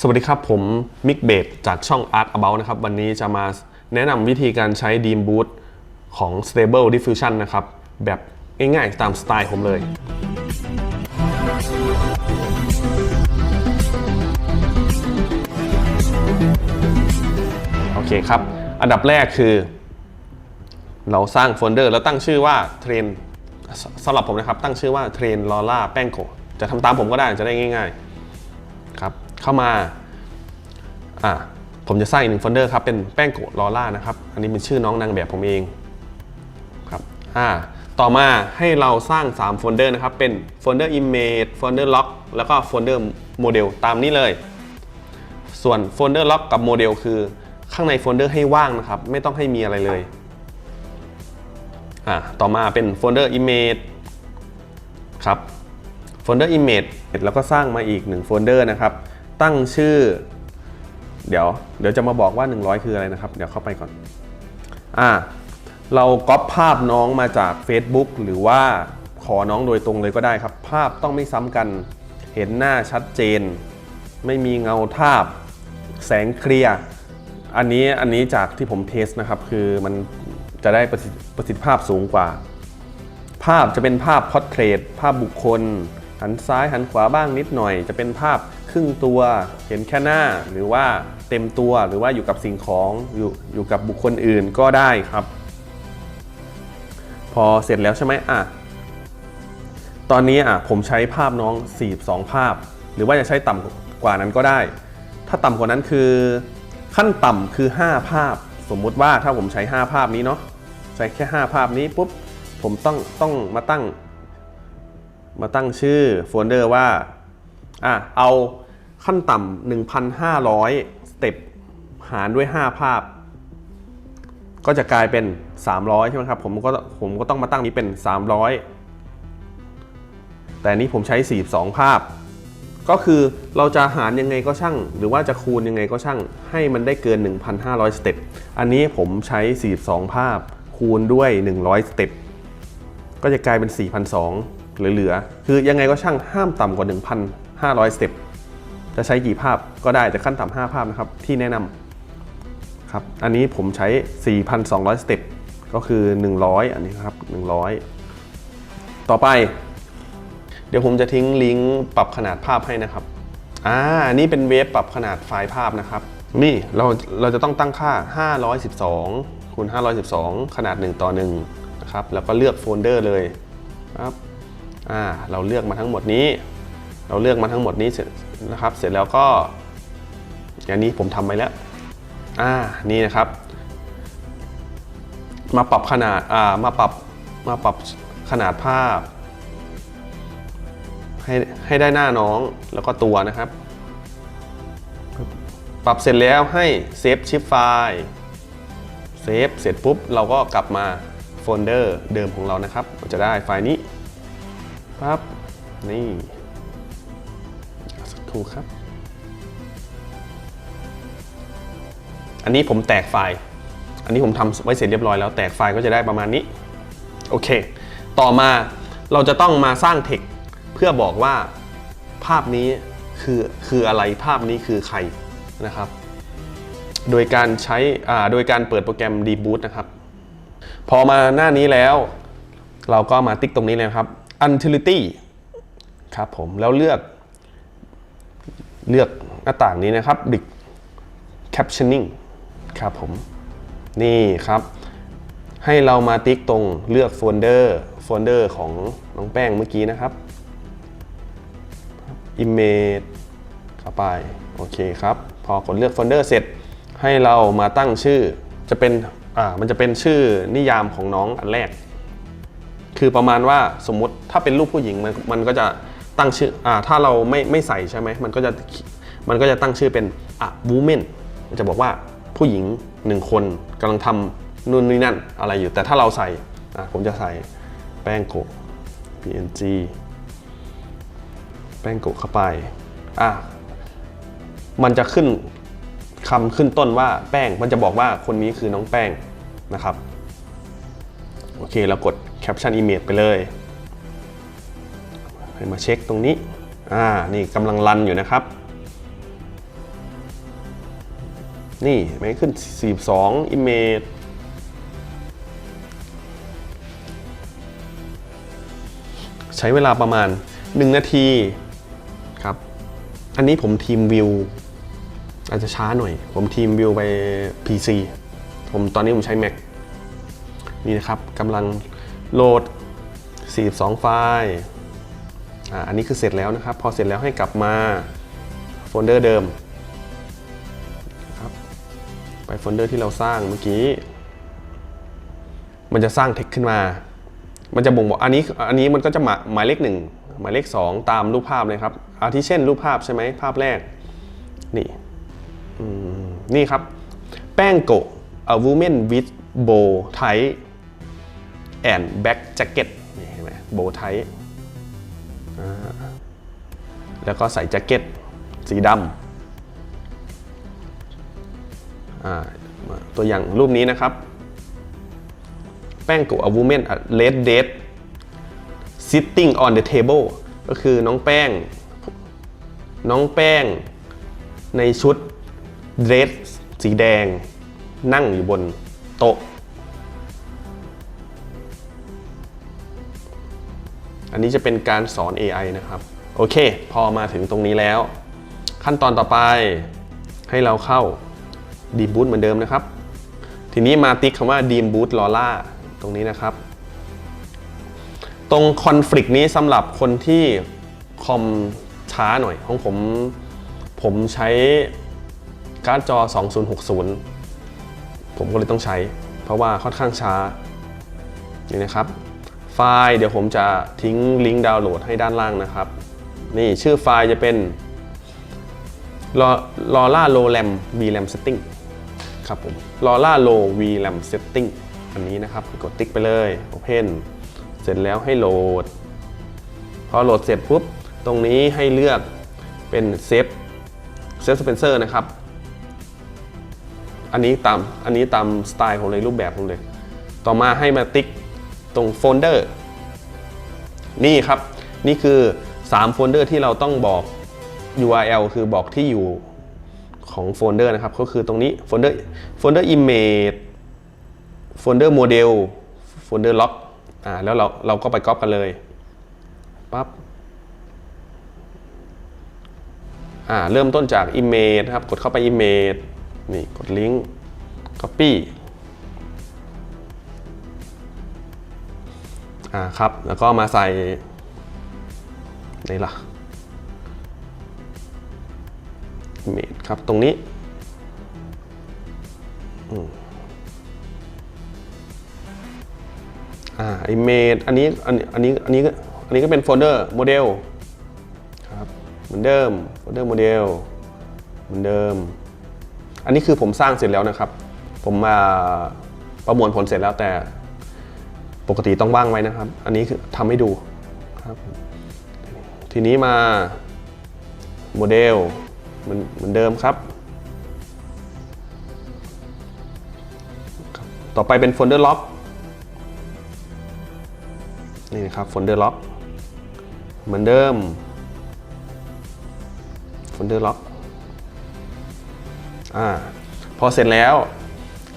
สวัสดีครับ ผมมิกเบดจากช่อง Art About นะครับ วันนี้จะมาแนะนำวิธีการใช้ Deam Boot ของ Stable Diffusion นะครับ แบบง่ายๆ ตามสไตล์ผมเลย โอเคครับ อันดับแรกคือ เราสร้างโฟลเดอร์แล้วตั้งชื่อว่าเทรนสำหรับผมนะครับ ตั้งชื่อว่าเทรนลอล่าแป้งโกจะทำตามผมก็ได้จะได้ง่าย ๆ เข้ามาอ่าผมจะสร้างอีกหนึ่งโฟลเดอร์ครับเป็นแป้งโกะลอล่านะครับอันนี้เป็นชื่อน้องนางแบบผมเองครับอ่าต่อมาให้เราสร้าง 3 โฟลเดอร์นะครับ เป็นโฟลเดอร์ image โฟลเดอร์ lock แล้วก็โฟลเดอร์ model ตามนี้เลย ส่วนโฟลเดอร์ lock กับ model คือข้างในโฟลเดอร์ให้ว่างนะครับ ไม่ต้องให้มีอะไรเลยอ่าต่อมาเป็นโฟลเดอร์ image ครับโฟลเดอร์ image แล้วก็สร้างมาอีก1โฟลเดอร์นะครับ ตั้งชื่อ เดี๋ยว เดี๋ยวจะมาบอกว่า 100 คืออะไรนะครับ เดี๋ยวเข้าไปก่อน อ่า เราก๊อปภาพน้องมาจาก Facebook หรือว่าขอน้องโดยตรงเลยก็ได้ครับ ภาพต้องไม่ซ้ำกัน เห็นหน้าชัดเจน ไม่มีเงาทาบ แสงเคลียร์ อันนี้ อันนี้จากที่ผมเทสนะครับ คือมันจะได้ประสิทธิประสิทธิภาพสูงกว่า ภาพจะเป็นภาพพอร์เทรตภาพบุคคล หันซ้ายหันขวาบ้างนิดหน่อย จะเป็นภาพ ครึ่งตัวเห็นแค่หน้าหรือว่าเต็มตัวหรือว่าอยู่กับสิ่งของอยู่อยู่กับบุคคลอื่นก็ได้ครับ พอเสร็จแล้วใช่ไหมอะตอนนี้อะผมใช้ภาพน้อง 42 ภาพ หรือว่าจะใช้ต่ำกว่านั้นก็ได้ ถ้าต่ำกว่านั้นคือ ขั้นต่ำคือ 5 ภาพ สมมุติว่าถ้าผมใช้ 5 ภาพนี้เนาะใช้แค่ 5 ภาพนี้ปุ๊บผมต้องต้องมาตั้ง มาตั้งชื่อโฟลเดอร์ว่า อะเอาขั้นต่ำ1,500สเต็ปหารด้วย 5 ภาพ ก็จะกลายเป็น 300 ใช่ไหมครับ ผมก็ผมก็ต้องมาตั้งนี้เป็น 300 แต่นี้ผมใช้ 42 ภาพ ก็คือเราจะหารยังไงก็ช่าง หรือว่าจะคูณยังไงก็ช่าง ให้มันได้เกิน 1,500 สเต็ป อันนี้ผมใช้ 42 ภาพ คูณด้วย 100 สเต็ป ก็จะกลายเป็น 4,200เหลือๆคือยังไงก็ช่างห้ามต่ำกว่า 500สเต็ปจะใช้กี่ภาพก็ได้แต่ขั้นต่ำ5ภาพนะครับที่แนะนำครับอันนี้ผมใช้ 4,200สเต็ปก็คือ 100 อันนี้ครับ 100 ต่อไป เดี๋ยวผมจะทิ้งลิงก์ปรับขนาดภาพให้นะครับอ่านี่เป็นเวฟปรับขนาดไฟล์ภาพนะครับ นี่เราเราจะต้องตั้งค่า 512คูณ512 ขนาด 1 ต่อ1นะครับแล้วก็เลือกโฟลเดอร์เลยครับอ่าเราเลือกมาทั้งหมดนี้ เราเลือกมาทั้งหมดนี้เสร็จนะครับ เสร็จแล้วก็อย่างนี้ผมทำไปแล้ว อ่า นี่นะครับ มาปรับขนาด อ่า มาปรับ มาปรับขนาดภาพ ให้ให้ได้หน้าน้องแล้วก็ตัวนะครับ ปรับเสร็จแล้วให้เซฟชิปไฟล์ เซฟเสร็จปุ๊บ เราก็กลับมาโฟลเดอร์เดิมของเรานะครับ จะได้ไฟล์นี้ ปั๊บ นี่ สักครู่ครับ อันนี้ผมแตกไฟล์ อันนี้ผมทำไว้เสร็จเรียบร้อยแล้วแตกไฟล์ก็จะได้ประมาณนี้ โอเค ต่อมาเราจะต้องมาสร้างเทคเพื่อบอกว่าภาพนี้คือคืออะไรภาพนี้คือใครนะครับ โดยการใช้อ่าโดยการเปิดโปรแกรม Deboot นะครับ พอมาหน้านี้แล้ว เราก็มาติ๊กตรงนี้เลยครับ Utility ครับผมแล้วเลือก เลือกหน้าต่างนี้นะครับ Big Captioning ครับผม นี่ครับ ให้เรามาติ๊กตรงเลือกโฟลเดอร์โฟลเดอร์ของน้องแป้งเมื่อกี้นะครับ Image เข้าไป โอเคครับ พอกดเลือกโฟลเดอร์เสร็จ ให้เรามาตั้งชื่อจะเป็นอ่ามันจะเป็นชื่อนิยามของน้องอันแรก คือประมาณว่าสมมติถ้าเป็นรูปผู้หญิงมันมันก็จะ ตั้งชื่ออ่าถ้าเราไม่ไม่ใส่ใช่ไหมมันก็จะมันก็จะตั้งชื่อเป็นอะ woman มันจะบอกว่าผู้หญิงหนึ่งคนกำลังทำนู่นนี่นั่นอะไรอยู่ แต่ถ้าเราใส่อะผมจะใส่แป้งโกะ png แป้งโกะเข้าไปอะมันจะขึ้นคำขึ้นต้นว่าแป้งมันจะบอกว่าคนนี้คือน้องแป้งนะครับ โอเคเรากด caption image ไปเลย ให้มาเช็คตรงนี้ อ่า นี่กำลังรันอยู่นะครับ นี่เห็นไหมขึ้น 42 image ใช้เวลาประมาณ 1 นาทีครับ อันนี้ผมทีมวิวอาจจะช้าหน่อย ผมทีมวิวไป PC ผมตอนนี้ผมใช้ Mac นี่นะครับกำลังโหลด 42 ไฟล์ อันนี้คือเสร็จแล้วนะครับ พอเสร็จแล้วให้กลับมาโฟลเดอร์เดิมครับไปโฟลเดอร์ที่เราสร้างเมื่อกี้ มันจะสร้างเทคขึ้นมา มันจะบ่งบอกอันนี้อันนี้มันก็จะหมายหมายเลขหนึ่งหมายเลข 2 ตามรูปภาพเลยครับอาทิเช่นรูปภาพใช่ไหมภาพแรก นี่นี่ครับ แป้งโกะ a woman with bow tie and back jacket นี่เห็นไหม bow tie แล้วก็ใส่แจ็คเก็ตสีดำตัวอย่างรูปนี้นะครับ แป้งโกะ a woman a red date sitting on the table ก็คือน้องแป้ง น้องแป้งในชุดเดรสสีแดง นั่งอยู่บนโต๊ะ อันนี้จะเป็นการสอน AI นะครับ โอเค พอมาถึงตรงนี้แล้ว ขั้นตอนต่อไปให้เราเข้า d e b o o t เหมือนเดิมนะครับ ทีนี้มาติ๊กคำว่า d e b o o t l o l a ตรงนี้นะครับ ตรงคอน FLICT นี้สำหรับคนที่คอมช้าหน่อยของผมผมใช้การ์ดจอ 2060 ผมก็เลยต้องใช้ เพราะว่าค่อนข้างช้านี่นะครับ ไฟล์เดี๋ยวผมจะทิ้งลิงก์ดาวน์โหลดให้ด้านล่างนะครับ นี่ชื่อไฟล์จะเป็น Lola Low RAM VRAM Setting ครับผม Lola Low VRAM Setting อันนี้นะครับกดติ๊กไปเลย Open เสร็จแล้วให้โหลด พอโหลดเสร็จปุ๊บ ตรงนี้ให้เลือกเป็น Save Save Spencer นะครับ อันนี้ตามอันนี้ตามสไตล์ของเลยรูปแบบของเลย ต่อมาให้มาติ๊ก ตรงโฟลเดอร์นี่ครับ นี่คือ 3 โฟลเดอร์ที่เราต้องบอก URL คือบอกที่อยู่ของโฟลเดอร์นะครับ ก็คือตรงนี้โฟลเดอร์โฟลเดอร์ image โฟลเดอร์ model โฟลเดอร์ log อ่าแล้วเราเราก็ไปก๊อปกันเลยปั๊บอ่าเริ่มต้นจาก image นะครับ กดเข้าไป image นี่กดลิงก์ copy อ่าครับ แล้วก็มาใส่ไหนล่ะ image ครับตรงนี้อ่า image อันนี้อันอันนี้อันนี้ก็อันนี้ก็เป็นโฟลเดอร์โมเดลครับเหมือนเดิมโฟลเดอร์โมเดลเหมือนเดิม อันนี้คือผมสร้างเสร็จแล้วนะครับ ผมมาประมวลผลเสร็จแล้วแต่ ปกติต้องว่างไว้นะครับ อันนี้คือทำให้ดูครับทีนี้มาโมเดลเหมือนเหมือนเดิมครับ ต่อไปเป็นโฟลเดอร์ล็อกนี่นะครับโฟลเดอร์ล็อกเหมือนเดิมโฟลเดอร์ล็อกอ่าพอเสร็จแล้ว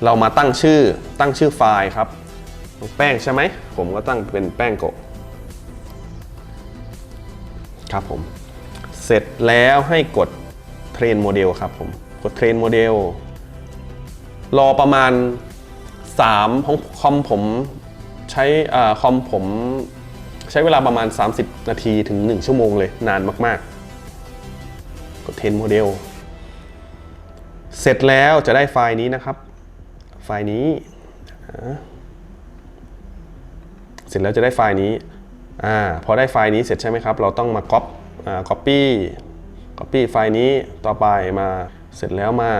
เรามาตั้งชื่อตั้งชื่อไฟล์ครับ แป้งใช่ไหม ผมก็ตั้งเป็นแป้งโกะครับผม เสร็จแล้วให้กดเทรนโมเดลครับผม กดเทรนโมเดล รอประมาณ 3 ของคอมผมใช้คอมผมใช้เวลาประมาณ 30 นาทีถึง 1 ชั่วโมงเลย นานมาก ๆ กดเทรนโมเดล เสร็จแล้วจะได้ไฟล์นี้นะครับ ไฟล์นี้อ่า เสร็จแล้วจะได้ไฟล์นี้อ่าพอได้ไฟล์นี้เสร็จใช่ไหมครับ เราต้องมาก๊อปอ่า copy copy ไฟล์นี้ต่อไปมาเสร็จแล้วมา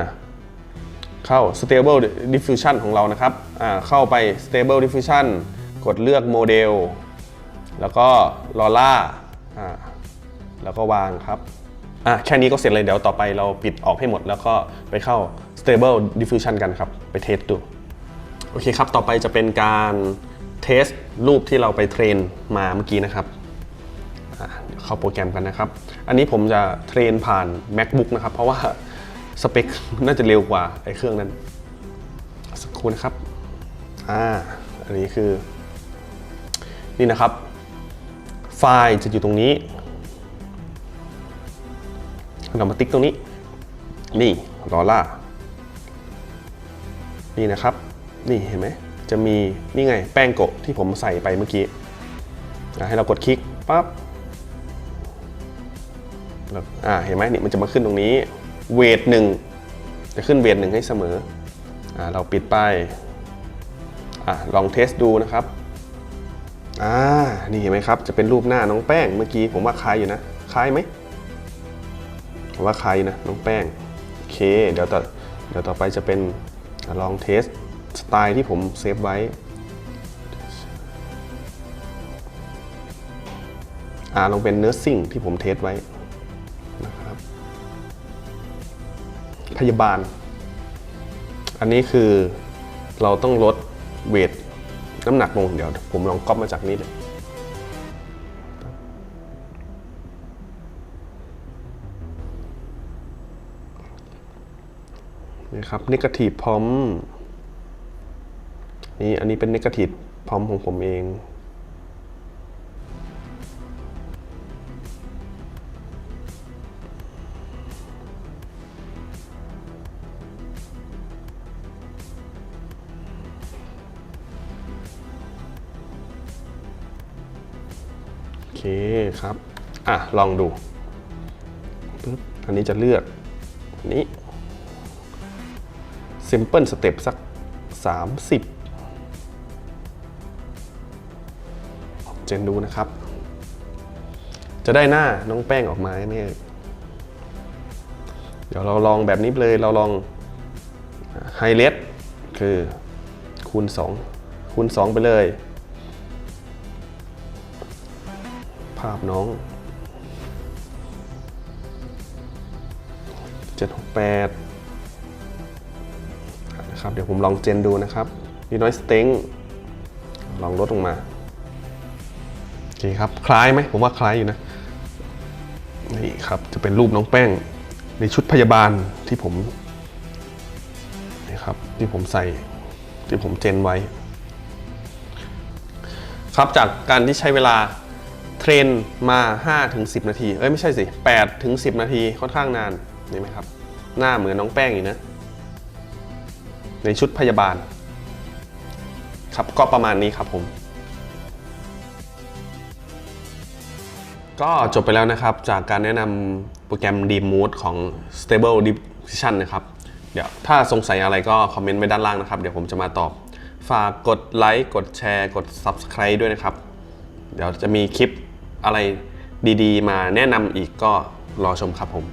เข้า stable diffusion ของเรานะครับอ่าเข้าไป stable diffusion กดเลือกโมเดล แล้วก็ลอล่าอ่าแล้วก็วางครับอะแค่นี้ก็เสร็จเลยเดี๋ยวต่อไปเราปิดออกให้หมด แล้วก็ไปเข้า stable diffusion กันครับ ไปเทสดู โอเคครับ ต่อไปจะเป็นการ เทสรูปที่เราไปเทรนมาเมื่อกี้นะครับเดี๋ยวเข้าโปรแกรมกันนะครับ อันนี้ผมจะเทรนผ่าน macbook นะครับ เพราะว่าสเปคน่าจะเร็วกว่าไอ้เครื่องนั้น สักครู่นะครับ อ่า อันนี้คือ นี่นะครับ ไฟล์จะอยู่ตรงนี้ เรามาติ๊กตรงนี้ นี่ลอล่านี่นะครับ นี่เห็นไหม จะมีนี่ไงแป้งโกะที่ผมใส่ไปเมื่อกี้ให้เรากดคลิกปั๊บอ่าเห็นไหมนี่มันจะมาขึ้นตรงนี้เวทหนึ่งจะขึ้นเวทหนึ่งให้เสมออ่าเราปิดไปอะลองเทสดูนะครับอ่านี่เห็นไหมครับ จะเป็นรูปหน้าน้องแป้งเมื่อกี้ผมว่าคล้ายอยู่นะ คล้ายไหมผมว่าใครนะน้องแป้งโอเคเดี๋ยวต่อเดี๋ยวต่อไปจะเป็นลองเทส สไตล์ที่ผมเซฟไว้อ่าลองเป็นเนื้อสิ่งที่ผมเทสไว้นะครับพยาบาล อันนี้คือเราต้องลดเวทน้ำหนักลงเดี๋ยว ผมลองก๊อปมาจากนี้เลยนี่ครับน a ก a ทีฟพร้อม นี่อันนี้เป็นนก a ทีฟพร้อมของผมเอง โอเคครับ อะ ลองดูปึ๊บอันนี้จะเลือกอันนี้ Simple Step สัก 30 เจนดูนะครับ จะได้หน้าน้องแป้งออกมาไหมเอ่ยเดี๋ยวเราลองแบบนี้เลยเราลองไฮเลสคือคูณ 2 คูณ 2 ไปเลย ภาพน้อง 768นะครับเดี๋ยวผมลองเจนดูนะครับมีน้อยสเต็งลองลดลงมา เคครับคล้ายไหมผมว่าคล้ายอยู่นะนี่ครับจะเป็นรูปน้องแป้งในชุดพยาบาลที่ผมนี่ครับที่ผมใส่ที่ผมเจนไว้ ครับจากการที่ใช้เวลาเทรนมา5ถึง10 นาที เอ้ยไม่ใช่สิ8ถึง10 นาทีค่อนข้างนานนี่ไหมครับ หน้าเหมือนน้องแป้งอยู่นะ ในชุดพยาบาล ครับก็ประมาณนี้ครับผม ก็จบไปแล้วนะครับ จากการแนะนำโปรแกรม Deep Mode ของ Stable Diffusion นะครับ เดี๋ยวถ้าสงสัยอะไรก็คอมเมนต์ไว้ด้านล่างนะครับ เดี๋ยวผมจะมาตอบ ฝากกดไลค์ กดแชร์ กด Subscribe ด้วยนะครับ เดี๋ยวจะมีคลิปอะไรดีๆ มาแนะนำอีกก็รอชมครับผม